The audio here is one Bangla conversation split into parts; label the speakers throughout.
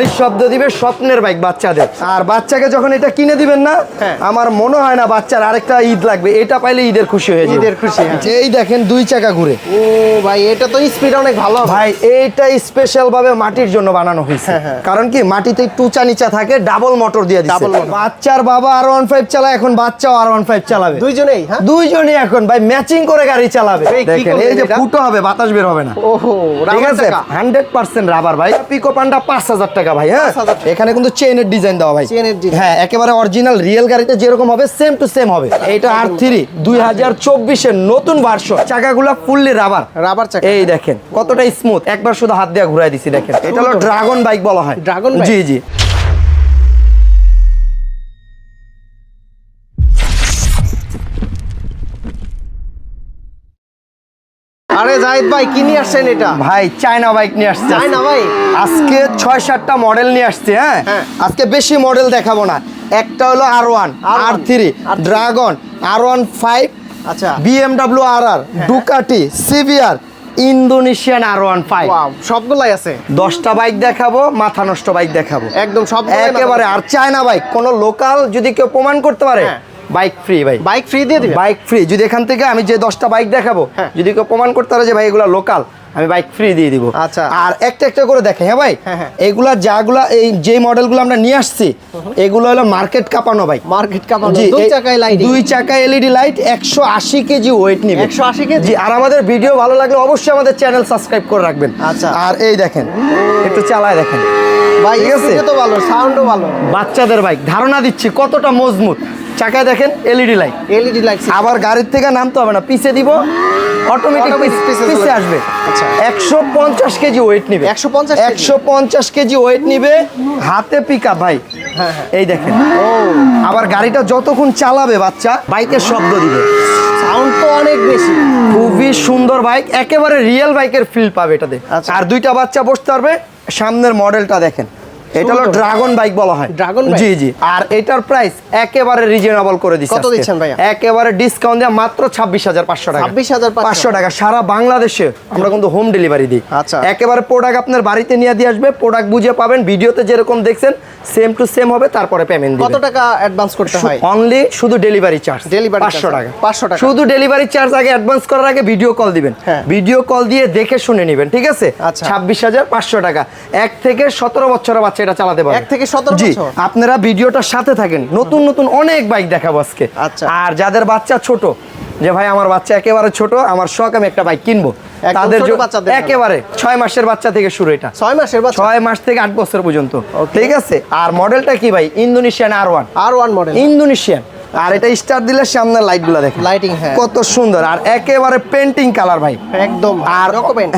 Speaker 1: গাড়ির শব্দ দিবে স্বপ্নের বাইক বাচ্চাদের। আর বাচ্চাকে যখন এটা কিনে দিবেন না
Speaker 2: হ্যাঁ।
Speaker 1: আমার মনে হয় না বাচ্চার আরেকটা ঈদ লাগবে। এটা পাইলে ঈদের খুশি হয়ে
Speaker 2: ঈদের খুশি, হ্যাঁ।
Speaker 1: এই দেখেন দুই চাকা ঘুরে।
Speaker 2: ও ভাই এটা তো স্পিড অনেক ভালো
Speaker 1: ভাই এইটা স্পেশাল ভাবে মাটির জন্য বানানো হয়েছে।
Speaker 2: হ্যাঁ।
Speaker 1: কারণ কি মাটিতে একটু উঁচা নিচা থাকে ডাবল মোটর দিয়ে দিচ্ছে বাচ্চার বাবা আর ওয়ান ফাইভ চালায় এখন বাচ্চাও আর ওয়ান ফাইভ চালাবে।
Speaker 2: দুইজনেই হ্যাঁ?
Speaker 1: দুইজনই এখন। ভাই ম্যাচিং করে গাড়ি চালাবে।
Speaker 2: এই
Speaker 1: দেখেন এই যে ফুটো হবে বাতাস বের হবে না।
Speaker 2: ওহো
Speaker 1: ঠিক
Speaker 2: রাবার
Speaker 1: আছে? হান্ড্রেড পার্সেন্ট রাবার ভাই। পিকো পান্ডা পাঁচ হাজার টাকা। ভাই হ্যাঁ? এখানে কিন্তু চেনের ডিজাইন দেওয়া ভাই। হ্যাঁ একেবারে অরিজিনাল রিয়েল গাড়িতে যেরকম হবে সেম টু সেম হবে। এটা আর থ্রি দুই হাজার চব্বিশের নতুন ভার্সন চাকাগুলো ফুললি রাবার
Speaker 2: রাবার চাকা।
Speaker 1: এই দেখেন কতটা স্মুথ একবার শুধু হাত দিয়ে ঘুরাই দিছি দেখেন। এটা হলো ড্রাগন বাইক বলা হয়।
Speaker 2: ড্রাগন?
Speaker 1: জি জি।
Speaker 2: আরে জাহিদ ভাই কি নিয়ে আসছেন এটা?
Speaker 1: ভাই চায়না বাইক নিয়ে আসছে।
Speaker 2: তাই না ভাই?
Speaker 1: আজকে ছয় সাতটা মডেল নিয়ে আসছে হ্যাঁ?
Speaker 2: হ্যাঁ।
Speaker 1: আজকে বেশি মডেল দেখাবো না। একটা হলো আর ওয়ান আর থ্রি ড্রাগন আর ওয়ান ফাইভ
Speaker 2: আচ্ছা।
Speaker 1: বিএমডাব্লিউ আর আর ডুকাটি সিভিআর ইন্দোনেশিয়ান আর ওয়ান ফাইভ
Speaker 2: সবগুলাই আছে?
Speaker 1: দশটা বাইক দেখাবো মাথা নষ্ট বাইক দেখাবো।
Speaker 2: একদম সব
Speaker 1: একেবারে আর চায়না বাইক কোনো লোকাল যদি কেউ প্রমাণ করতে পারে
Speaker 2: হ্যাঁ।
Speaker 1: বাইক ফ্রি ভাই।
Speaker 2: বাইক ফ্রি দিয়ে দিবে?
Speaker 1: বাইক ফ্রি যদি এখান থেকে আমি যে দশটা বাইক দেখাবো
Speaker 2: হ্যাঁ।
Speaker 1: যদি কেউ প্রমাণ করতে পারে যে ভাই এগুলো লোকাল আমি বাইক ফ্রি দিয়ে দিব।
Speaker 2: আচ্ছা।
Speaker 1: আর একটা একটা করে দেখে হ্যাঁ ভাই?
Speaker 2: হ্যাঁ, হ্যাঁ।
Speaker 1: এগুলা যাগুলা এই যে মডেলগুলো আমরা নিয়ে আসছি এগুলো হলো মার্কেট কাঁপানো বাইক
Speaker 2: মার্কেট কাপানো। দুই চাকায় লাইট
Speaker 1: দুই চাকা এলইডি লাইট একশো আশি কেজি ওয়েট নিবে।
Speaker 2: 180 কেজি?
Speaker 1: আর আমাদের ভিডিও ভালো লাগলে অবশ্যই আমাদের চ্যানেল সাবস্ক্রাইব করে রাখবেন।
Speaker 2: আচ্ছা।
Speaker 1: আর এই দেখেন একটু চালায় দেখেন।
Speaker 2: ভাই
Speaker 1: ঠিক আছে?
Speaker 2: তো ভালো সাউন্ডও ভালো।
Speaker 1: বাচ্চাদের বাইক ধারণা দিচ্ছি কতটা মজবুত। চাকায় দেখেন এলইডি লাইট
Speaker 2: এলইডি লাইট
Speaker 1: আবার গাড়ির থেকে নামতে হবে না পিছে দিব অটোমেটিক
Speaker 2: পিছে।
Speaker 1: আসবে
Speaker 2: আচ্ছা।
Speaker 1: একশো পঞ্চাশ কেজি ওয়েট নিবে
Speaker 2: 150 কেজি?
Speaker 1: একশো পঞ্চাশ কেজি ওয়েট নিবে হাতে পিকা ভাই
Speaker 2: হ্যাঁ, হ্যাঁ।
Speaker 1: এই দেখেন আবার গাড়িটা যতক্ষণ চালাবে বাচ্চা বাইকের শব্দ দিবে
Speaker 2: সাউন্ড তো অনেক বেশি
Speaker 1: খুবই সুন্দর বাইক একেবারে রিয়েল বাইকের ফিল পাবে এটাতে
Speaker 2: আচ্ছা।
Speaker 1: আর দুইটা বাচ্চা বসতে পারবে সামনের মডেলটা দেখেন এটা হলো ড্রাগন বাইক বলা হয়।
Speaker 2: Bike?
Speaker 1: জি জি। আর এটার প্রাইস একেবারে রিজনেবল করে দিচ্ছে
Speaker 2: কত দিচ্ছেন ভাইয়া?
Speaker 1: একেবারে ডিসকাউন্ট দিয়ে মাত্র ছাব্বিশ হাজার পাঁচশো টাকা।
Speaker 2: 26,500
Speaker 1: পাঁচশো। টাকা। সারা বাংলাদেশে আমরা কিন্তু হোম ডেলিভারি দিই।
Speaker 2: আচ্ছা।
Speaker 1: একেবারে প্রোডাক্ট আপনার বাড়িতে নিয়ে দিয়ে আসবে প্রোডাক্ট বুঝে পাবেন ভিডিওতে যেরকম দেখছেন সেম টু সেম হবে তারপরে পেমেন্ট
Speaker 2: কত টাকা অ্যাডভান্স করতে হয়?
Speaker 1: অনলি শুধু ডেলিভারি চার্জ
Speaker 2: Delivery
Speaker 1: পাঁচশো টাকা।
Speaker 2: 500 টাকা।
Speaker 1: শুধু ডেলিভারি চার্জ আগে অ্যাডভান্স করার আগে ভিডিও কল দিবেন।
Speaker 2: হ্যাঁ।
Speaker 1: ভিডিও কল দিয়ে দেখে শুনে নেবেন ঠিক আছে?
Speaker 2: আচ্ছা।
Speaker 1: ছাব্বিশ হাজার পাঁচশো টাকা। এক থেকে সতেরো বছরের বাচ্চা এটা চালাতে পারবে।
Speaker 2: এক থেকে 17
Speaker 1: জি
Speaker 2: বছর?
Speaker 1: আপনারা ভিডিওটার সাথে থাকেন। নতুন নতুন অনেক বাইক দেখাবো আজকে।
Speaker 2: আচ্ছা।
Speaker 1: আর যাদের বাচ্চা ছোট যে ভাই আমার বাচ্চা একেবারে ছোট আমার শখ আমি একটা বাইক কিনবো। তাদের একেবারে ছয় মাসের বাচ্চা থেকে শুরু এটা।
Speaker 2: ছয় মাসের বাচ্চা?
Speaker 1: ছয় মাস থেকে আট বছর পর্যন্ত. ঠিক আছে? আর মডেলটা কি ভাই? Indonesian R one
Speaker 2: R one model
Speaker 1: Indonesian আর এটা স্টার দিলে সামনে লাইটগুলা দেখেন।
Speaker 2: Lighting, হ্যাঁ।
Speaker 1: কত সুন্দর। আর একেবারে পেন্টিং কালার ভাই।
Speaker 2: একদম।
Speaker 1: আর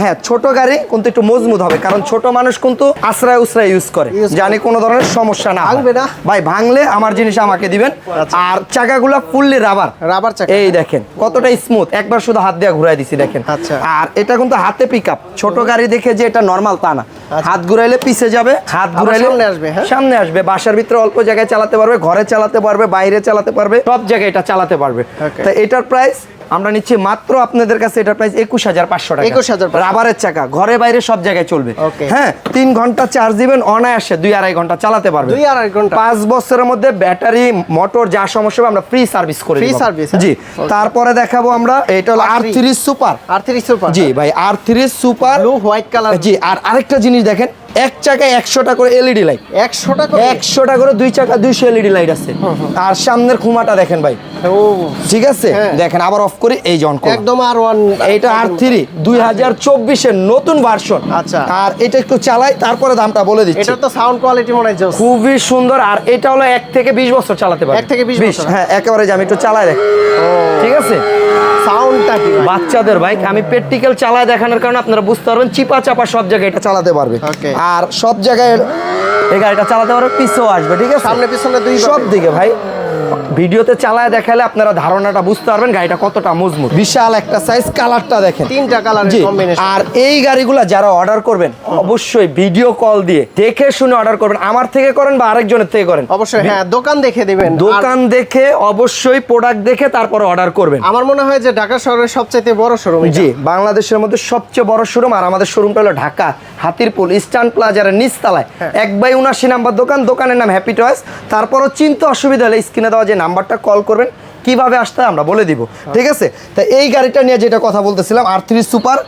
Speaker 1: হ্যাঁ ছোট গাড়ি কিন্তু একটু মজবুত হবে কারণ ছোট মানুষ কিন্তু আশ্রয় উশ্রয় ইউজ করে। জানি কোনো ধরনের সমস্যা না
Speaker 2: ভাঙবে না?
Speaker 1: ভাই ভাঙলে আমার জিনিস আমাকে দিবেন।
Speaker 2: আচ্ছা।
Speaker 1: আর চাকাগুলা ফুললি রাবার
Speaker 2: রাবার চাকা।
Speaker 1: এই দেখেন কতটা স্মুথ একবার শুধু হাত দিয়ে ঘুরাই দিছি দেখেন।
Speaker 2: আচ্ছা।
Speaker 1: আর এটা কিন্তু হাতে পিক আপ ছোট গাড়ি দেখে যে এটা নরমাল তা না।
Speaker 2: আচ্ছা।
Speaker 1: হাত ঘুরাইলে পিছে যাবে হাত ঘুরাইলে
Speaker 2: সামনে আসবে, হ্যাঁ?
Speaker 1: সামনে আসবে। বাসার ভিতরে অল্প জায়গায় চালাতে পারবে ঘরে চালাতে পারবে বাইরে চালাতে পারবে। সব জায়গায় এটা চালাতে পারবে। তা এটার প্রাইস আমরা নিচ্ছি মাত্র আপনাদের কাছে এটার প্রাইস একুশ হাজার পাঁচশো টাকা।
Speaker 2: 21,500
Speaker 1: রাবারের চাকা ঘরে বাইরে সব জায়গায় চলবে। হ্যাঁ তিন ঘণ্টা চার্জ দিবেন অনায়াসে দুই আড়াই ঘণ্টা চালাতে পারবে।
Speaker 2: দুই আড়াই ঘণ্টা?
Speaker 1: পাঁচ বছরের মধ্যে ব্যাটারি মোটর যা সমস্যা হবে আমরা ফ্রি সার্ভিস করে
Speaker 2: service, হ্যাঁ?
Speaker 1: জি তারপরে দেখাবো আমরা এটা হলো আর
Speaker 2: R3
Speaker 1: three super
Speaker 2: R three super
Speaker 1: জি ভাই R three super
Speaker 2: blue white colour
Speaker 1: জি আর আরেকটা জিনিস দেখেন এক চাকায় একশোটা করে এলইডি লাইট
Speaker 2: একশো টাকা
Speaker 1: একশোটা করে? দুই চাকা দুইশো এলইডি লাইট আছে। আর সামনের খুমাটা দেখেন ভাই।
Speaker 2: ও।
Speaker 1: ঠিক আছে?
Speaker 2: হ্যাঁ।
Speaker 1: দেখেন আবার অফ করি এই জন
Speaker 2: একদম আর ওয়ান
Speaker 1: এইটা আর থ্রি দুই হাজার চব্বিশের নতুন ভার্সন
Speaker 2: আচ্ছা।
Speaker 1: আর এটা একটু চালাই তারপরে দামটা বলে দিচ্ছি।
Speaker 2: এটার তো সাউন্ড কোয়ালিটি মনে জোস।
Speaker 1: খুবই সুন্দর আর এটা হলো এক থেকে বিশ বছর চালাতে পারবে।
Speaker 2: এক থেকে 20 বছর।
Speaker 1: হ্যাঁ একেবারে আমি একটু চালাই দেখ। ঠিক আছে?
Speaker 2: সাউন্ডটা কি
Speaker 1: বাচ্চাদের বাইক আমি প্র্যাকটিক্যাল চালায় দেখানোর কারণে আপনারা বুঝতে পারবেন চিপা চাপা সব জায়গায় এটা চালাতে পারবে. আর সব জায়গায় এই গাড়িটা চালাতে পারো পিছেও আসবে ঠিক আছে?
Speaker 2: সামনে পিছনে দুই
Speaker 1: সব দিকে ভাই। ভিডিওতে চালায় দেখালে আপনারা ধারণাটা বুঝতে পারবেন গাড়িটা কতটা মজবুত। বিশাল একটা সাইজ কালারটা দেখেন।
Speaker 2: তিনটা কম্বিনেশন
Speaker 1: আর এই গাড়িগুলা যারা অর্ডার করবেন অবশ্যই ভিডিও কল দিয়ে দেখে শুনে অর্ডার করবেন। আমার থেকে করেন বা আরেকজনের থেকে করেন?
Speaker 2: অবশ্যই হ্যাঁ দোকান দেখে দিবেন।
Speaker 1: দোকান দেখে অবশ্যই প্রোডাক্ট দেখে তারপরে অর্ডার করবেন।
Speaker 2: আমার মনে হয় যে ঢাকা শহরের সবচেয়ে বড় শোরুম
Speaker 1: জি বাংলাদেশের মধ্যে সবচেয়ে বড় শোরুম আর আমাদের শোরুমটা হলো ঢাকা হাতিরপুল ইস্টার্ন প্লাজার নিচতলায়।
Speaker 2: হ্যাঁ।
Speaker 1: এক বাই উনাশি নাম্বার দোকান দোকানের নাম হ্যাপি টয়েস তারপরও চিন্তা অসুবিধা হলে স্ক্রিনে দেওয়া যে নাম্বারটা কল করবেন কীভাবে আসতে হয় আমরা বলে দিব ঠিক আছে? তা এই গাড়িটা নিয়ে যেটা কথা বলতেছিলাম আর থ্রি সুপার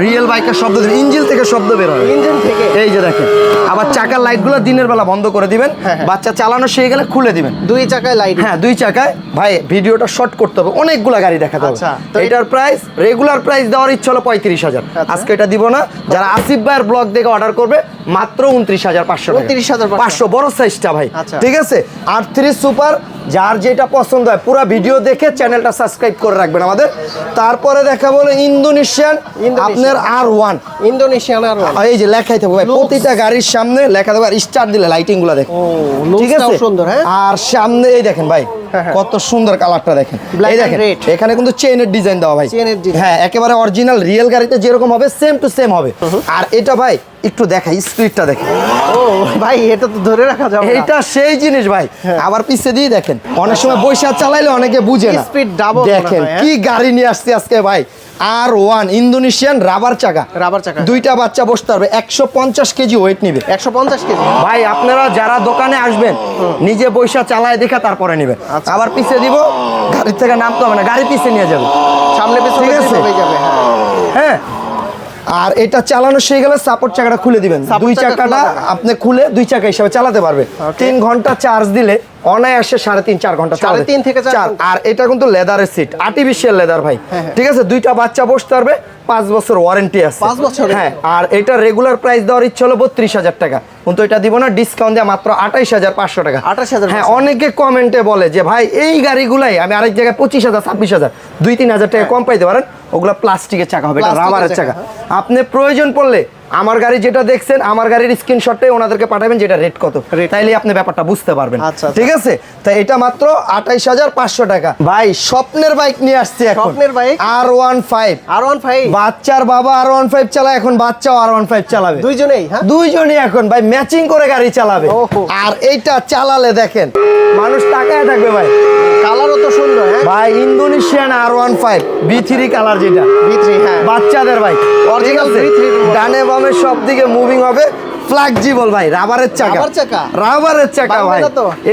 Speaker 1: রিয়েল বাইকের শব্দ ইঞ্জিন থেকে শব্দ বের হয়
Speaker 2: ইঞ্জিন থেকে।
Speaker 1: এই যে দেখেন আবার চাকার লাইটগুলো দিনের বেলা বন্ধ করে দিবেন
Speaker 2: হ্যাঁ, হ্যাঁ।
Speaker 1: বাচ্চা চালানো শিখে গেলে খুলে দিবেন।
Speaker 2: দুই চাকায় লাইট
Speaker 1: হ্যাঁ দুই চাকায়। ভাই ভিডিওটা শর্ট করতে হবে অনেকগুলা গাড়ি দেখাতে হবে।
Speaker 2: আচ্ছা, তো
Speaker 1: এটার প্রাইস রেগুলার প্রাইস দেওয়ার ইচ্ছা হলো পঁয়ত্রিশ হাজার।
Speaker 2: আচ্ছা।
Speaker 1: আজকে এটা দিব না। যারা আসিফ ভাইয়ের ব্লগ দেখে অর্ডার করবে মাত্র উনত্রিশ হাজার পাঁচশো
Speaker 2: 29,500
Speaker 1: পাঁচশো। বড় সাইজটা ভাই
Speaker 2: আচ্ছা।
Speaker 1: ঠিক আছে? আর থ্রি সুপার যার যেটা পছন্দ হয় পুরো ভিডিও দেখে চ্যানেলটা সাবস্ক্রাইব করে রাখবেন আমাদের তারপরে দেখা বলে ইন্দোনেশিয়ান। আপনার R one
Speaker 2: Indonesian R one।
Speaker 1: এই যে লেখাই থাকবে ভাই প্রতিটা গাড়ির সামনে লেখা থাকবে আর স্টার দিলে লাইটিংগুলো দেখেন
Speaker 2: ও
Speaker 1: ঠিক আছে
Speaker 2: সুন্দর হ্যাঁ
Speaker 1: আর সামনে এই দেখেন ভাই
Speaker 2: হ্যাঁ, হ্যাঁ।
Speaker 1: কত সুন্দর কালারটা দেখেন এই দেখেন। এখানে কিন্তু চেনের ডিজাইন দেওয়া ভাই। হ্যাঁ একেবারে অরিজিনাল রিয়েল গাড়িতে যেরকম হবে সেম টু সেম হবে আর এটা ভাই একটু দেখাই স্পিডটা দেখেন
Speaker 2: ও ভাই এটা তো ধরে রাখা যাবে
Speaker 1: এটা সেই জিনিস ভাই।
Speaker 2: হ্যাঁ।
Speaker 1: আবার পিছে দিয়ে দেখেন অনেক সময় বৈশা চালাইলে অনেকে বুঝে না।
Speaker 2: double মনে
Speaker 1: দেখেন
Speaker 2: হ্যাঁ?
Speaker 1: কি গাড়ি নিয়ে আসছে আজকে ভাই। আর ওয়ান ইন্দোনেশিয়ান রাবার চাকা।
Speaker 2: রাবার চাকা।
Speaker 1: দুইটা বাচ্চা বসতে পারবে একশো পঞ্চাশ কেজি ওয়েট নিবে।
Speaker 2: একশো পঞ্চাশ কেজি।
Speaker 1: ভাই আপনারা যারা দোকানে আসবেন নিজে বৈশা চালায় দেখা তারপরে নেবেন
Speaker 2: আচ্ছা।
Speaker 1: আবার পিছে দিব গাড়ি থেকে নামতে হবে না গাড়ি পিছে নিয়ে যাবে।
Speaker 2: সামনে পিছনে
Speaker 1: ঠিক আছে।
Speaker 2: যাবে হ্যাঁ।
Speaker 1: হ্যাঁ। আর এটা চালানো শিখে গেলে সাপোর্ট চাকাটা খুলে দিবেন। দুই চাকাটা আপনি খুলে দুই চাকা হিসাবে চালাতে পারবে। তিন ঘণ্টা চার্জ দিলে অনায়াসে সাড়ে তিন চার ঘণ্টা
Speaker 2: সাড়ে তিন থেকে চার
Speaker 1: আর এটা কিন্তু লেদারের সিট আর্টিফিশিয়াল লেদার ভাই।
Speaker 2: হ্যাঁ, হ্যাঁ।
Speaker 1: ঠিক আছে? দুইটা বাচ্চা বসতে পারবে। পাঁচ বছর ওয়ারেন্টি আছে।
Speaker 2: পাঁচ বছর?
Speaker 1: হ্যাঁ আর এটা রেগুলার প্রাইস দেওয়ার ইচ্ছে হলো বত্রিশ হাজার টাকা। কিন্তু এটা দিব না ডিসকাউন্ট দেওয়া মাত্র আঠাইশ হাজার পাঁচশো টাকা।
Speaker 2: আঠাশ হাজার
Speaker 1: হ্যাঁ অনেকে কমেন্টে বলে যে ভাই এই গাড়িগুলাই আমি আরেক জায়গায় পঁচিশ হাজার ছাব্বিশ হাজার দুই তিন হাজার টাকা কম পাইতে পারেন ওগুলো প্লাস্টিকের চাকা হবে এটা রাবারের
Speaker 2: চাকা।
Speaker 1: আপনি প্রয়োজন পড়লে আমার গাড়ি যেটা দেখছেন আমার গাড়ির স্ক্রিনশটটাই ওনাদেরকে পাঠাবেন যেটা রেট কত। তাইলে আপনি ব্যাপারটা বুঝতে পারবেন।
Speaker 2: আচ্ছা, আচ্ছা।
Speaker 1: ঠিক আছে? তাই এটা মাত্র আঠাইশ হাজার পাঁচশো টাকা। ভাই স্বপ্নের বাইক নিয়ে আসছি এখন।
Speaker 2: স্বপ্নের bike?
Speaker 1: R one five
Speaker 2: R one five
Speaker 1: বাচ্চার বাবা আর ওয়ান ফাইভ চালায় এখন বাচ্চাও আর ওয়ান ফাইভ চালাবে।
Speaker 2: দুইজনেই হ্যাঁ?
Speaker 1: দুইজনই এখন ভাই ম্যাচিং করে গাড়ি চালাবে।
Speaker 2: ওহো।
Speaker 1: আর এইটা চালালে দেখেন মানুষ টাকায় থাকবে ভাই।
Speaker 2: কালারও তো সুন্দর হ্যাঁ?
Speaker 1: ভাই Indonesian R one five B three colour যেটা।
Speaker 2: ভিতরি হ্যাঁ।
Speaker 1: বাচ্চাদের?
Speaker 2: V3 মতো।
Speaker 1: ডানে বামে সব দিকে মুভিং হবে। ফ্লেক্সিবল ভাই রাবারের চাকা। রাবারের চাকা? ভাই।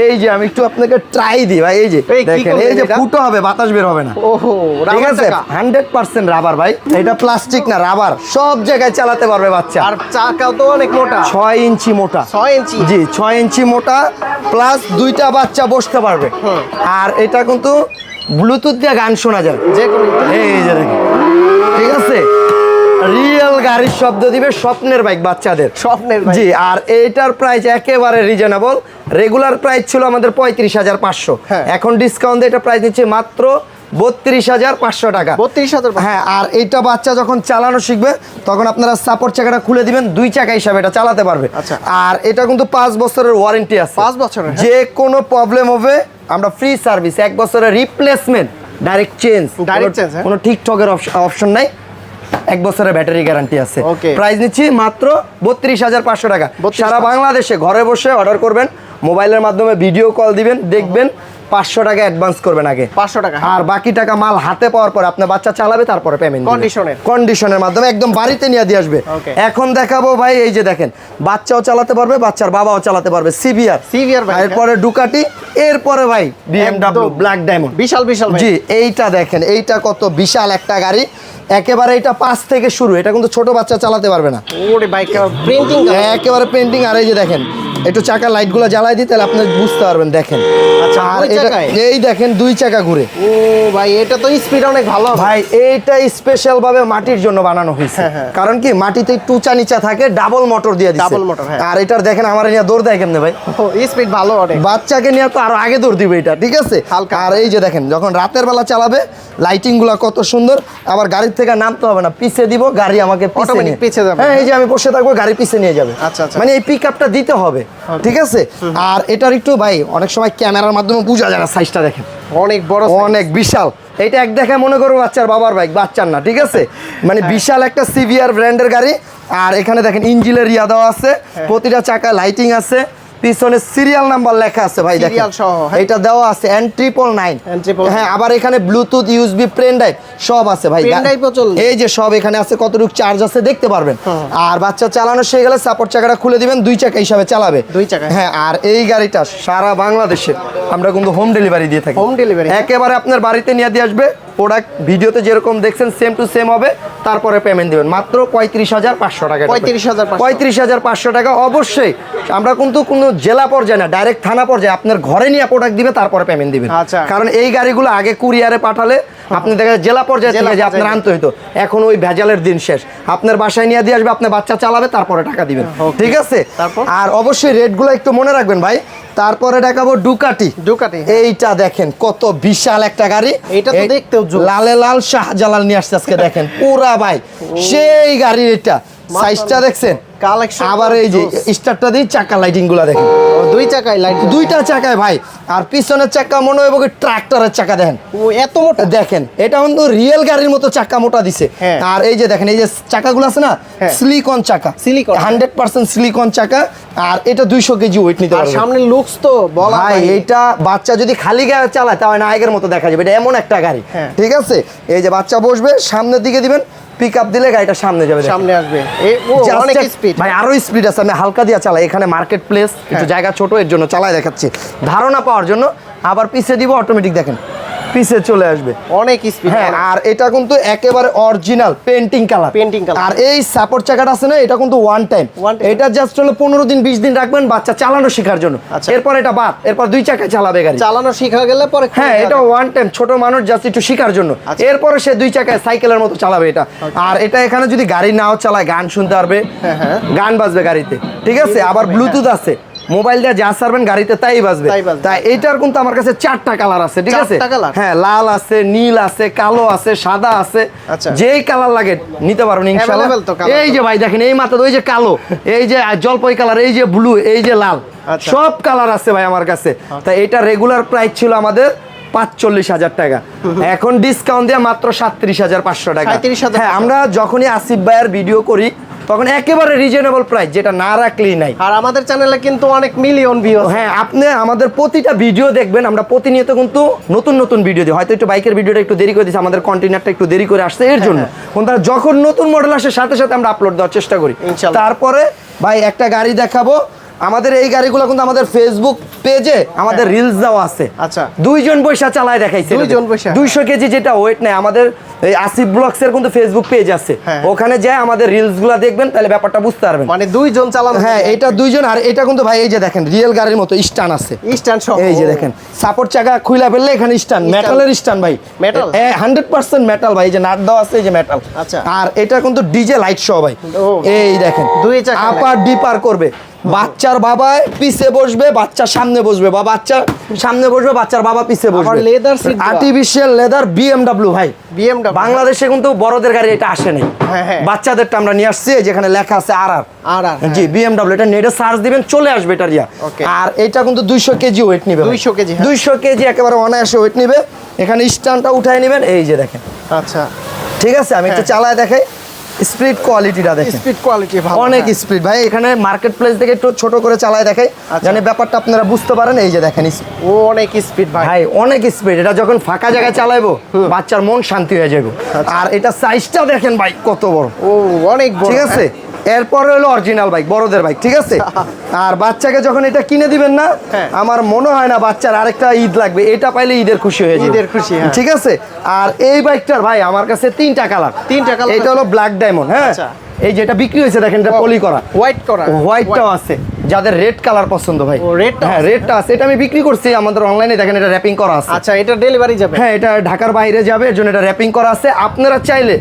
Speaker 1: এই যে আমি একটু আপনাকে ট্রাই দিই ভাই এই যে দেখেন এই যে ফুটো হবে বাতাস বের হবে না। ঠিক আছে? হান্ড্রেড পার্সেন্ট রাবার ভাই। এটা প্লাস্টিক না রাবার সব জায়গায় চালাতে পারবে বাচ্চা।
Speaker 2: আর চাকাও তো অনেক মোটা।
Speaker 1: ছয় ইঞ্চি মোটা।
Speaker 2: ছয় ইঞ্চি?
Speaker 1: জি ছয় ইঞ্চি মোটা প্লাস দুইটা বাচ্চা বসতে পারবে। আর এটা কিন্তু ব্লুটুথ দিয়ে গান শোনা যাবে
Speaker 2: যে
Speaker 1: এই যে দেখেন। রিয়েল গাড়ির শব্দ দিবে স্বপ্নের বাইক বাচ্চাদের।
Speaker 2: স্বপ্নের
Speaker 1: জি আর এইটার প্রাইস একেবারে রিজনেবল রেগুলার প্রাইস ছিল আমাদের পঁয়ত্রিশ হাজার পাঁচশো।
Speaker 2: হ্যাঁ।
Speaker 1: এখন ডিসকাউন্ট এটা প্রাইস নিচ্ছে মাত্র বত্রিশ হাজার পাঁচশো টাকা।
Speaker 2: বত্রিশ হাজার
Speaker 1: হ্যাঁ আর এইটা বাচ্চা যখন চালানো শিখবে তখন আপনারা সাপোর্ট চাকাটা খুলে দিবেন দুই চাকা হিসাবে এটা চালাতে পারবে।
Speaker 2: আচ্ছা।
Speaker 1: আর এটা কিন্তু পাঁচ বছরের ওয়ারেন্টি আছে।
Speaker 2: পাঁচ বছরের, হ্যাঁ।
Speaker 1: যে কোনো প্রবলেম হবে আমরা ফ্রি সার্ভিস এক বছরের রিপ্লেসমেন্ট ডাইরেক্ট চেঞ্জ
Speaker 2: change, হ্যাঁ।
Speaker 1: কোনো টিকটকের অপশন নাই। এক বছরের ব্যাটারি গ্যারান্টি আছে. প্রাইস নিচ্ছি মাত্র বত্রিশ হাজার পাঁচশো টাকা। সারা বাংলাদেশে ঘরে বসে অর্ডার করবেন মোবাইলের মাধ্যমে ভিডিও কল দিবেন দেখবেন পাঁচশো টাকা অ্যাডভান্স করবেন আগে।
Speaker 2: পাঁচশো টাকা।
Speaker 1: আর বাকি টাকা মাল হাতে পাওয়ার পর আপনার বাচ্চা চালাবে তারপরে পেমেন্ট
Speaker 2: Condition-এর?
Speaker 1: কন্ডিশনের মাধ্যমে একদম বাড়িতে নিয়ে দিয়ে আসবে। এখন দেখাবো ভাই এই যে দেখেন বাচ্চাও চালাতে পারবে বাচ্চার বাবাও চালাতে পারবে সিভিআর
Speaker 2: CBR bike,
Speaker 1: এরপরে ডুকাটি এরপরে ভাই বিএমডব্লিউ ব্ল্যাক ডায়মন্ড
Speaker 2: বিশাল বিশাল ভাই
Speaker 1: জি এইটা দেখেন এইটা কত বিশাল একটা গাড়ি। একেবারে এটা পাঁচ থেকে শুরু এটা কিন্তু ছোট বাচ্চা চালাতে পারবে না। একেবারে পেন্টিং আর এই যে দেখেন একটু চাকা লাইটগুলো জ্বালাই দিই তাহলে আপনি বুঝতে পারবেন দেখেন।
Speaker 2: আচ্ছা,
Speaker 1: আর এটা এই দেখেন দুই চাকা ঘুরে।
Speaker 2: ও ভাই এটা তো স্পিড অনেক ভালো
Speaker 1: ভাই এইটা স্পেশাল ভাবে মাটির জন্য বানানো হয়েছে।
Speaker 2: হ্যাঁ, হ্যাঁ।
Speaker 1: কারণ কি মাটিতে একটু উঁচা নিচা থাকে ডাবল মোটর দিয়ে দিচ্ছে
Speaker 2: motor, হ্যাঁ।
Speaker 1: আর এটার দেখেন আমার নিয়ে দৌড় দেয় কেমনে ভাই?
Speaker 2: স্পিড ভালো অনেক।
Speaker 1: বাচ্চাকে নিয়ে তো আরও আগে দৌড় দিবে এটা ঠিক আছে?
Speaker 2: হালকা।
Speaker 1: আর এই যে দেখেন যখন রাতের বেলা চালাবে লাইটিংগুলা কত সুন্দর আবার গাড়ির থেকে নামতে হবে না পিছে দিব গাড়ি আমাকে পিছে নিয়ে-
Speaker 2: পিছে যাবে।
Speaker 1: হ্যাঁ এই যে আমি বসে থাকব গাড়ি পিছে নিয়ে যাবে।
Speaker 2: আচ্ছা, আচ্ছা।
Speaker 1: মানে এই পিক আপটা দিতে হবে। ঠিক আছে? আর এটার একটু ভাই অনেক সময় ক্যামেরার মাধ্যমে বোঝা যায় না সাইজটা দেখেন।
Speaker 2: অনেক বড়
Speaker 1: অনেক বিশাল। এটা এক দেখায় মনে করো বাচ্চার বাবার বাইক বাচ্চার না ঠিক আছে? মানে
Speaker 2: হ্যাঁ।
Speaker 1: বিশাল একটা সিভিআর ব্র্যান্ডের গাড়ি। আর এখানে দেখেন ইঞ্জিলের ইয়া দেওয়া আছে।
Speaker 2: হ্যাঁ।
Speaker 1: প্রতিটা চাকা লাইটিং আছে। পিছনে সিরিয়াল নাম্বার লেখা আছে ভাই দেখেন।
Speaker 2: হ্যাঁ।
Speaker 1: এটা দেওয়া আছে এন ট্রিপল নাইন হ্যাঁ আবার এখানে ব্লুটুথ ইউএসবি পেন ড্রাইভ সব আছে ভাই। এই যে সব এখানে আছে কতটুকু চার্জ আছে দেখতে পারবেন।
Speaker 2: হ্যাঁ।
Speaker 1: আর বাচ্চা চালানো শিখে গেলে সাপোর্ট চাকাটা খুলে দিবেন দুই চাকা হিসাবে চালাবে।
Speaker 2: দুই চাকা।
Speaker 1: হ্যাঁ আর এই গাড়িটা সারা বাংলাদেশে আমরা কিন্তু হোম ডেলিভারি দিয়ে থাকি।
Speaker 2: হোম ডেলিভারি
Speaker 1: একেবারে আপনার বাড়িতে নিয়ে দিয়ে আসবে প্রোডাক্ট ভিডিওতে যেরকম দেখছেন সেম টু সেম হবে তারপরে পেমেন্ট দিবেন। মাত্র পঁয়ত্রিশ হাজার পাঁচশো টাকা
Speaker 2: 35,500
Speaker 1: পঁয়ত্রিশ হাজার পাঁচশো টাকা অবশ্যই আমরা কিন্তু কোনো জেলা পর্যায়ে না ডাইরেক্ট থানা পর্যায়ে আপনার ঘরে নিয়ে প্রোডাক্ট দিবে তারপরে পেমেন্ট দিবেন।
Speaker 2: আচ্ছা।
Speaker 1: কারণ এই গাড়িগুলো আগে কুরিয়ারে পাঠালে আপনি দেখা যায় জেলা পর্যায়ে থেকে যে আপনার আনতে হইতো এখন ওই ভেজালের দিন শেষ। আপনার বাসায় নিয়ে দিয়ে আসবে আপনার বাচ্চা চালাবে তারপরে টাকা দিবেন। ঠিক আছে? আর অবশ্যই রেটগুলো একটু মনে রাখবেন ভাই। তারপরে দেখাবো ডুকাটি
Speaker 2: ডুকাটি
Speaker 1: এইটা দেখেন কত বিশাল একটা গাড়ি।
Speaker 2: এইটা তো
Speaker 1: এই
Speaker 2: দেখতেও
Speaker 1: লালে লাল শাহজালাল নিয়ে আসছে আজকে দেখেন। পুরা ভাই সেই গাড়ি এটা। সাইজটা দেখছেন?
Speaker 2: কালেকশন
Speaker 1: আবার এই যে স্টারটা দিই চাকা লাইটিংগুলা দেখেন
Speaker 2: দুই চাকায় লাইট
Speaker 1: দুইটা চাকায় ভাই। আর পিছনের চাকা মনে হয় ট্রাক্টরের চাকা দেখেন।
Speaker 2: ও এত মোটা?
Speaker 1: দেখেন এটা কিন্তু রিয়েল গাড়ির মতো চাকা মোটা দিছে।
Speaker 2: হ্যাঁ।
Speaker 1: আর এই যে দেখেন এই যে চাকাগুলো আছে না
Speaker 2: হ্যাঁ।
Speaker 1: সিলিকন চাকা।
Speaker 2: Silicon।
Speaker 1: হান্ড্রেড পার্সেন্ট সিলিকন চাকা। আর এটা দুইশো কেজি ওয়েট নিতে পারবে।
Speaker 2: সামনের লুকস তো বলা
Speaker 1: ভাই। এইটা বাচ্চা যদি খালি গায়ে চালায় তাহলে নায়কের মতো দেখা যাবে। এটা এমন একটা গাড়ি।
Speaker 2: হ্যাঁ।
Speaker 1: ঠিক আছে? এই যে বাচ্চা বসবে সামনের দিকে দিবেন পিক আপ দিলে গাড়িটা সামনে যাবে
Speaker 2: সামনে আসবে। অনেক স্পিড
Speaker 1: ভাই আরও স্পিড আছে। আমি হালকা দিয়া চালাই। এখানে মার্কেট প্লেস একটু
Speaker 2: হ্যাঁ।
Speaker 1: জায়গা ছোট এর জন্য চালাই দেখাচ্ছি। ধারণা পাওয়ার জন্য আবার পিছিয়ে দিব অটোমেটিক দেখেন। পিছে চলে আসবে।
Speaker 2: অনেক স্পিড
Speaker 1: হ্যাঁ আর এটা কিন্তু একেবারে original painting colour
Speaker 2: Painting colour।
Speaker 1: আর এই সাপোর্ট চাকাটা আছে না এটা কিন্তু ওয়ান টাইম এটা জাস্ট হলো পনেরো দিন বিশ দিন রাখবেন বাচ্চা চালানো শেখার জন্য।
Speaker 2: আচ্ছা।
Speaker 1: এরপর এটা বাদ এরপর দুই চাকায় চালাবে গাড়ি।
Speaker 2: চালানো শিখা গেলে পরে
Speaker 1: হ্যাঁ এটা ওয়ান টাইম ছোট মানুষ জাস্ট একটু শেখার জন্য।
Speaker 2: আচ্ছা।
Speaker 1: এরপরে সে দুই চাকায় সাইকেলের মতো চালাবে এটা। আর এটা এখানে যদি গাড়ি নাও চালায় গান শুনতে পারবে।
Speaker 2: হ্যাঁ, হ্যাঁ।
Speaker 1: গান বাজবে গাড়িতে। ঠিক আছে? আবার ব্লুটুথ আছে। মোবাইল দিয়ে যা সারবেন গাড়িতে তাই বাজবে।
Speaker 2: তাই।
Speaker 1: তাই এইটার কিন্তু আমার কাছে চারটা কালার আছে ঠিক আছে? হ্যাঁ লাল আছে নীল আছে কালো আছে সাদা আছে।
Speaker 2: আচ্ছা।
Speaker 1: যেই কালার লাগে নিতে পারবেন ইনশাআল্লাহ এই যে ভাই দেখেন এই মাথা ওই যে কালো এই যে জলপাই কালার এই যে ব্লু এই যে লাল
Speaker 2: আচ্ছা।
Speaker 1: সব কালার আছে ভাই আমার কাছে। তা এটা রেগুলার প্রাইস ছিল আমাদের পাঁচচল্লিশ হাজার টাকা। এখন ডিসকাউন্ট দিয়ে মাত্র সাতত্রিশ হাজার পাঁচশো টাকা।
Speaker 2: 37,500
Speaker 1: হ্যাঁ আমরা যখনই আসিফ ভাইয়ের ভিডিও করি তখন একেবারে রিজনেবল প্রাইস যেটা না রাখলেই নাই।
Speaker 2: আর আমাদের চ্যানেলে কিন্তু অনেক মিলিয়ন ভিউ
Speaker 1: হ্যাঁ আপনি আমাদের প্রতিটা ভিডিও দেখবেন আমরা প্রতিনিয়ত কিন্তু নতুন নতুন ভিডিও দিই। হয়তো একটু বাইকের ভিডিওটা একটু দেরি করে দিচ্ছি আমাদের কন্টেনারটা একটু দেরি করে আসছে এর জন্য। তারা যখন নতুন মডেল আসে সাথে সাথে আমরা আপলোড দেওয়ার চেষ্টা করি। তারপরে ভাই একটা গাড়ি দেখাবো আমাদের এই গাড়িগুলো কিন্তু আমাদের ফেসবুক পেজে আমাদের রিলস দেওয়া আছে।
Speaker 2: আচ্ছা।
Speaker 1: দুইজন বৈশা চালায় দেখাইছে
Speaker 2: দুইজন বইসা?
Speaker 1: দুইশো কেজি যেটা ওয়েট নেয় আমাদের এই আসিফ ব্লগস এর কিন্তু ফেসবুক পেজ আছে।
Speaker 2: হ্যাঁ।
Speaker 1: ওখানে যায় আমাদের রিলসগুলো দেখবেন তাহলে ব্যাপারটা বুঝতে পারবেন।
Speaker 2: মানে দুইজন চালানো
Speaker 1: হ্যাঁ এটা দুইজন আর এটা কিন্তু ভাই এই যে দেখেন রিয়েল গাড়ির মতো স্টান আছে।
Speaker 2: স্ট্যান্ড সহ।
Speaker 1: এই যে দেখেন সাপোর্ট চাকা খুইলা ফেললে এখানে স্টান মেটালের স্টান ভাই।
Speaker 2: Metal?
Speaker 1: হান্ড্রেড পার্সেন্ট মেটাল ভাই এই যে নাট দেওয়া আছে এই যে মেটাল
Speaker 2: আচ্ছা।
Speaker 1: আর এটা কিন্তু ডিজে লাইট সহ ভাই। এই দেখেন
Speaker 2: দুই চাকা
Speaker 1: আপার ডিপার করবে। বাচ্চার বাবা পিছে বসবে বাচ্চা সামনে বসবে। বা বাচ্চা সামনে বসবে বাচ্চার বাবা পিছে বসবে।
Speaker 2: দেওয়া।
Speaker 1: আর্টিফিশিয়াল লেদার বিএমডব্লিউ ভাই।
Speaker 2: বিএমডব্লিউ
Speaker 1: বাংলাদেশে কিন্তু বড়দের গাড়ি এটা আসে নাই।
Speaker 2: হ্যাঁ, হ্যাঁ।
Speaker 1: বাচ্চাদেরটা আমরা নিয়ে আসছি যেখানে লেখা আছে আর আর
Speaker 2: আর আর, হ্যাঁ।
Speaker 1: জি বিএমডব্লিউ এটা নেটে সার্চ দিবেন চলে আসবে এটা রিয়া। আর এটা কিন্তু দুইশো কেজি ওয়েট নিবে
Speaker 2: 200 কেজি, হ্যাঁ।
Speaker 1: দুইশো কেজি একেবারে অনায়াসে ওয়েট নিবে। এখানে স্ট্যান্ডটা উঠাই নেবেন এই যে দেখেন।
Speaker 2: আচ্ছা।
Speaker 1: ঠিক আছে? আমি একটু। চালায় দেখাই। স্পিড কোয়ালিটিটা দেখেন।
Speaker 2: স্পিড কোয়ালিটি ভালো
Speaker 1: অনেক
Speaker 2: হ্যাঁ।
Speaker 1: স্পিড ভাই এখানে মার্কেট প্লেস থেকে একটু ছোট করে চালায় দেখাই। জানি ব্যাপারটা আপনারা বুঝতে পারেন এই যে দেখেন
Speaker 2: ও অনেক স্পিড ভাই।
Speaker 1: ভাই অনেক স্পিড এটা যখন ফাঁকা জায়গায় চালাইবো বাচ্চার মন শান্তি হয়ে যাবে।
Speaker 2: আচ্ছা।
Speaker 1: আর এটা সাইজটা দেখেন ভাই কত বড়।
Speaker 2: ও অনেক বড়
Speaker 1: ঠিক আছে? এরপরে হলো অরিজিনাল বাইক বড়দের বাইক ঠিক আছে আর বাচ্চাকে যখন এটা কিনে দিবেন না
Speaker 2: হ্যাঁ।
Speaker 1: আমার মনে হয় না বাচ্চার আরেকটা ঈদ লাগবে এটা পাইলে ঈদের খুশি হয়ে যাবে
Speaker 2: ঈদের খুশি, হ্যাঁ।
Speaker 1: ঠিক আছে আর এই বাইকটার ভাই আমার কাছে তিনটা কালার
Speaker 2: তিনটা কালার
Speaker 1: এটা হলো ব্ল্যাক ডায়মন্ড হ্যাঁ
Speaker 2: আচ্ছা।
Speaker 1: এই যেটা বিক্রি হয়েছে দেখেন এটা পলি করা।
Speaker 2: হোয়াইট করা।
Speaker 1: হোয়াইটটাও আছে যাদের রেড কালার পছন্দ ভাই। হ্যাঁ রেডটা আছে। এটা আমি বিক্রি করছি আমাদের অনলাইনে দেখেন এটা র্যাপিং করা আছে।
Speaker 2: আচ্ছা এটা ডেলিভারি যাবে?
Speaker 1: হ্যাঁ এটা ঢাকার বাইরে যাবে এর জন্য এটা র্যাপিং করা আছে। আপনারা চাইলে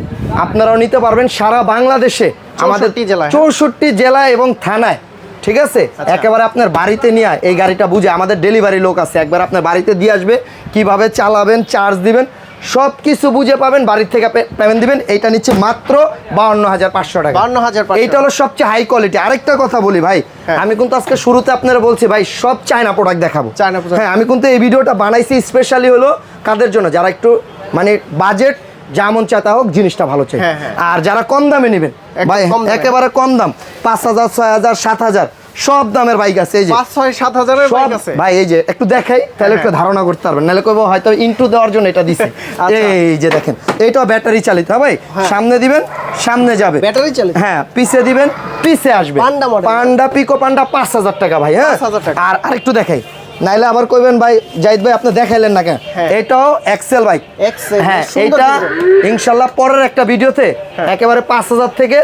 Speaker 1: আপনারাও নিতে পারবেন সারা বাংলাদেশে আমাদের
Speaker 2: 64 জেলায়, হ্যাঁ।
Speaker 1: চৌষট্টি জেলা এবং থানায় ঠিক আছে?
Speaker 2: আচ্ছা।
Speaker 1: একেবারে আপনার বাড়িতে নিয়ে এই গাড়িটা বুঝে। আমাদের ডেলিভারি লোক আছে একবার আপনার বাড়িতে দিয়ে আসবে কীভাবে চালাবেন চার্জ দিবেন সব কিছু বুঝে পাবেন বাড়ির থেকে পেমেন্ট দিবেন। এইটা নিচ্ছে মাত্র বাউন্ন হাজার পাঁচশো টাকা।
Speaker 2: 52,500
Speaker 1: এইটা হলো সবচেয়ে হাই কোয়ালিটি আরেকটা কথা বলি ভাই
Speaker 2: হ্যাঁ।
Speaker 1: আমি কিন্তু আজকে শুরুতে আপনারা বলছি ভাই সব চায়না প্রোডাক্ট দেখাবো।
Speaker 2: চায়না।
Speaker 1: হ্যাঁ আমি কিন্তু এই ভিডিওটা বানাইছি স্পেশালি হলো কাদের জন্য? যারা একটু মানে বাজেট যেমন চাতা হোক জিনিসটা ভালো চাই।
Speaker 2: হ্যাঁ, হ্যাঁ।
Speaker 1: আর যারা কম দামে নেবেন ভাই একেবারে কম দাম পাঁচ হাজার ছয় হাজার সাত হাজার সব দামের বাইক আছে এই যে
Speaker 2: পাঁচ ছয় সাত হাজারের বাইক আছে
Speaker 1: ভাই এই যে একটু দেখাই তাহলে একটু ধারণা করতে পারবেন নাহলে কইবো হয়তো ইনটু দেওয়ার জন্য এটা দিছে
Speaker 2: আচ্ছা।
Speaker 1: এই যে দেখেন এইটা ব্যাটারি চালিত হ্যাঁ ভাই
Speaker 2: হ্যাঁ।
Speaker 1: সামনে দিবেন সামনে যাবে
Speaker 2: ব্যাটারি চালিত?
Speaker 1: হ্যাঁ পিছে দিবেন পিছে আসবে
Speaker 2: Panda model।
Speaker 1: Panda Pico Panda পাঁচ হাজার টাকা ভাই হ্যাঁ
Speaker 2: 5,000 টাকা।
Speaker 1: আর আরেকটু দেখাই নাইলে আবার কইবেন ভাই জাহিদ ভাই আপনি দেখাইলেন না কেন
Speaker 2: হ্যাঁ।
Speaker 1: এটাও এক্সেল বাইক
Speaker 2: Excel,
Speaker 1: হ্যাঁ
Speaker 2: design।
Speaker 1: ইনশাল্লাহ পরের একটা ভিডিওতে
Speaker 2: হ্যাঁ।
Speaker 1: একেবারে পাঁচ হাজার থেকে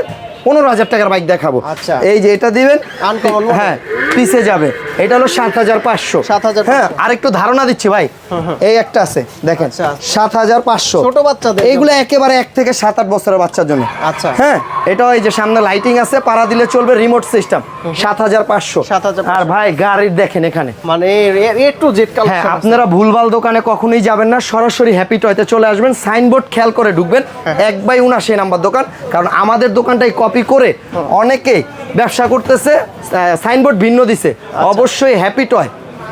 Speaker 1: পনেরো হাজার টাকার বাইক দেখাবো।
Speaker 2: আচ্ছা।
Speaker 1: এই যে এটা দিবেন হ্যাঁ পিছে যাবে। এটা হলো সাত হাজার পাঁচশো।
Speaker 2: সাত হাজার
Speaker 1: হ্যাঁ আরেকটু ধারণা দিচ্ছি ভাই। এই একটা আছে দেখেন
Speaker 2: আচ্ছা।
Speaker 1: সাত হাজার পাঁচশো।
Speaker 2: ছোট বাচ্চাদের জন্য।
Speaker 1: এইগুলো একেবারে এক থেকে সাত আট বছরের বাচ্চার জন্য।
Speaker 2: আচ্ছা।
Speaker 1: হ্যাঁ এটাও এই যে সামনে লাইটিং আছে পাড়া দিলে চলবে রিমোট সিস্টেম সাত হাজার পাঁচশো।
Speaker 2: 7,500
Speaker 1: আর ভাই গাড়ির দেখেন এখানে।
Speaker 2: মানে একটু
Speaker 1: হ্যাঁ আপনারা ভুলভাল দোকানে কখনোই যাবেন না সরাসরি হ্যাপি টয়তে চলে আসবেন সাইনবোর্ড খেয়াল করে ঢুকবেন।
Speaker 2: হ্যাঁ।
Speaker 1: এক বাই উনাশি নাম্বার দোকান কারণ আমাদের দোকানটাই কপি করে অনেকে ব্যবসা করতেছে সাইনবোর্ড ভিন্ন দিছে।
Speaker 2: আচ্ছা।
Speaker 1: অবশ্যই হ্যাপি টয়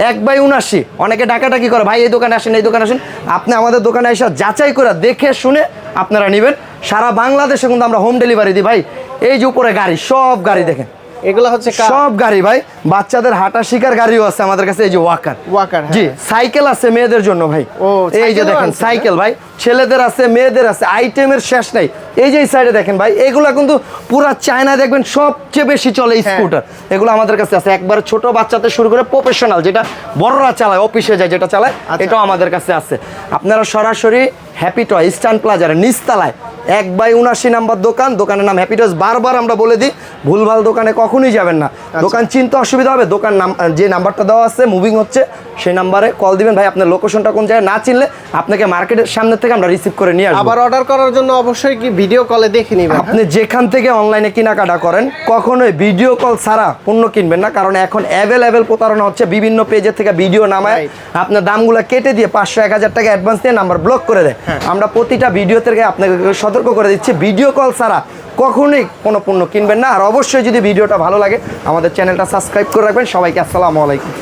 Speaker 1: এক বাই উনাশি অনেকে ডাকাডাকি করে ভাই এই দোকানে আসেন এই দোকানে আসেন। আপনি আমাদের দোকানে এসে যাচাই করে দেখে শুনে আপনারা নেবেন। সারা বাংলাদেশে কিন্তু আমরা হোম ডেলিভারি দিই। ভাই এই যে উপরে গাড়ি সব গাড়ি দেখেন।
Speaker 2: এগুলো হচ্ছে
Speaker 1: সব গাড়ি ভাই বাচ্চাদের হাঁটা শিকার গাড়িও আছে আমাদের কাছে এই যে ওয়াকার
Speaker 2: হ্যাঁ।
Speaker 1: জি সাইকেল আছে মেয়েদের জন্য ভাই।
Speaker 2: ও,
Speaker 1: এই যে দেখেন সাইকেল ভাই ছেলেদের আছে মেয়েদের আছে আইটেমের শেষ নাই। এই যে সাইডে দেখেন ভাই এগুলা কিন্তু পুরা চায়না দেখবেন সবচেয়ে বেশি চলে
Speaker 2: হ্যাঁ।
Speaker 1: স্কুটার এগুলো আমাদের কাছে আছে। একবার ছোট বাচ্চাতে শুরু করে প্রফেশনাল যেটা বড়রা চালায় অফিসে যায় যেটা চালায়
Speaker 2: আচ্ছা।
Speaker 1: এটাও আমাদের কাছে আছে। আপনারা সরাসরি হ্যাপি টয় ইস্টার্ন প্লাজার নিচতলায় এক বাই উনাশি নাম্বার দোকান দোকানের নাম হ্যাপি টয়স বারবার আমরা বলে দিই ভুলভাল দোকানে কখনোই যাবেন না।
Speaker 2: আচ্ছা।
Speaker 1: দোকান চিনতে অসুবিধা হবে দোকান নাম যে নাম্বারটা দেওয়া আছে মুভিং হচ্ছে সেই নাম্বারে কল দিবেন। ভাই আপনার লোকেশনটা কোন জায়গায় না চিনলে আপনাকে মার্কেটের সামনে থেকে আমরা রিসিভ করে নিয়ে আসব।
Speaker 2: আবার অর্ডার করার জন্য অবশ্যই কি ভিডিও কলে দেখে নিবেন হ্যাঁ?
Speaker 1: আপনি যেখান থেকে অনলাইনে কেনাকাটা করেন কখনোই ভিডিও কল ছাড়া পণ্য কিনবেন না কারণ এখন অ্যাভেলেবেল প্রতারণা হচ্ছে বিভিন্ন পেজের থেকে ভিডিও নামায়। আপনার দামগুলো কেটে দিয়ে পাঁচশো এক হাজার টাকা অ্যাডভান্স দিয়ে নাম্বার ব্লক করে দেয়।
Speaker 2: হ্যাঁ।
Speaker 1: আমরা প্রতিটা ভিডিও থেকে আপনাকে সতর্ক করে দিচ্ছি। ভিডিও কল ছাড়া কখনোই কোনো পণ্য কিনবেন না। আর অবশ্যই যদি ভিডিওটা ভালো লাগে, আমাদের চ্যানেলটা সাবস্ক্রাইব করে রাখবেন। সবাইকে আসসালামু আলাইকুম।